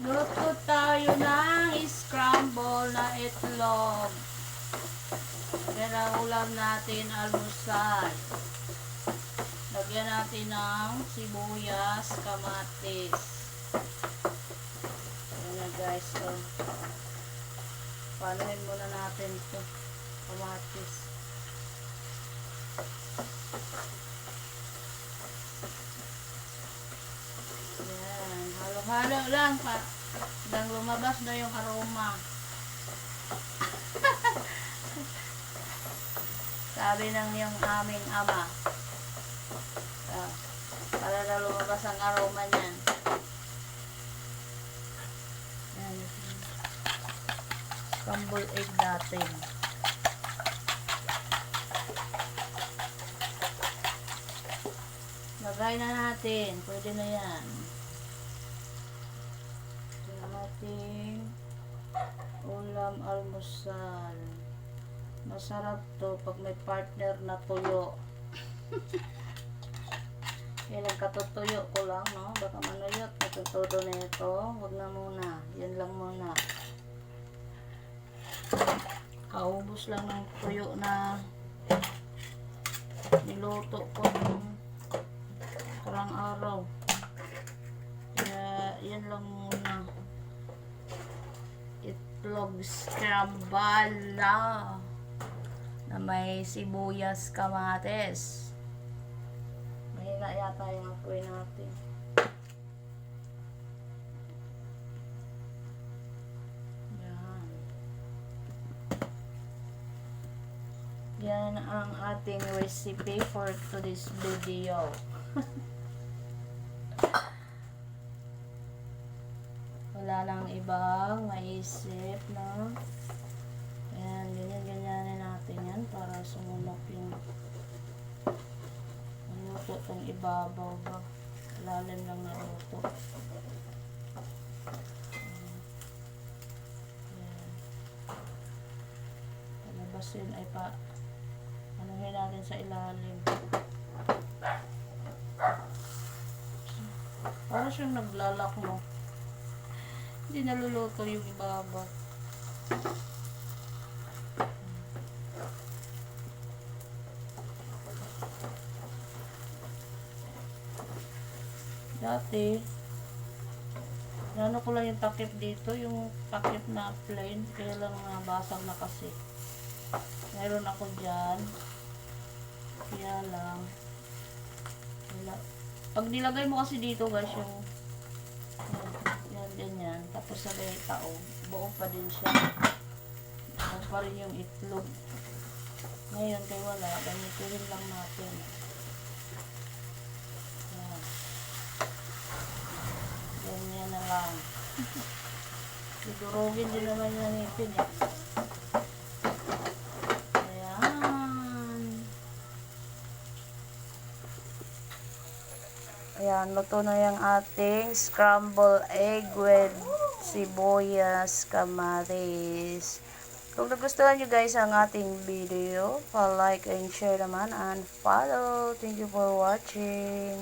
Luto tayo ng scramble na itlog. Ang ulam natin, almusal. Lagyan natin ng sibuyas, kamatis. Yan na guys. So, panuhin muna natin ito. Kamatis. Yan. Halo-halo lang pa. Hanggang lumabas na yung aroma. Sabi ng yung aming ama. Ah, para na lumabas ang aroma niyan. Yan. Scrambled egg natin. Lagay na natin. Pwede na yan. Natin. Ulam almusal. Masarap to pag may partner na tuyo. Yan ang katutuyo ko lang, no? Baka manuyot. Natutudo na ito. Huwag na muna. Yan lang muna. Kaubos lang ng tuyo na niluto ko nung karang araw. Kaya, yan lang muna. Itlog scramble na na may sibuyas kamates. Mahina yata yung apoy natin. Yan. Yan ang ating recipe for today's video. ibang maisip na Ayan, ganyan ganyanin natin yan para sumunok yung luto tong ibabaw ba? Lalim lang na luto. Palabas yun ay pa anuhin natin sa ilalim. Para siyang naglalak mo hindi naluluto yung ibabaw Dati, ano ko lang yung takip dito, yung takip na plain, kaya lang nabasag na kasi. Meron ako dyan. Kaya lang. Wala. Pag nilagay mo kasi dito guys, yung Tapos sabay tao, buo pa din siya. Buo pa rin yung itlog. Ngayon, kay wala, ganituhin lang natin. Yan. Ganyan na lang. Sigurugin din naman yung ngipin eh. Ayan. Luto na yung ating scrambled egg with sibuyas, kamatis. Kung nagustuhan nyo guys ang ating video, pa-like and share naman and follow. Thank you for watching.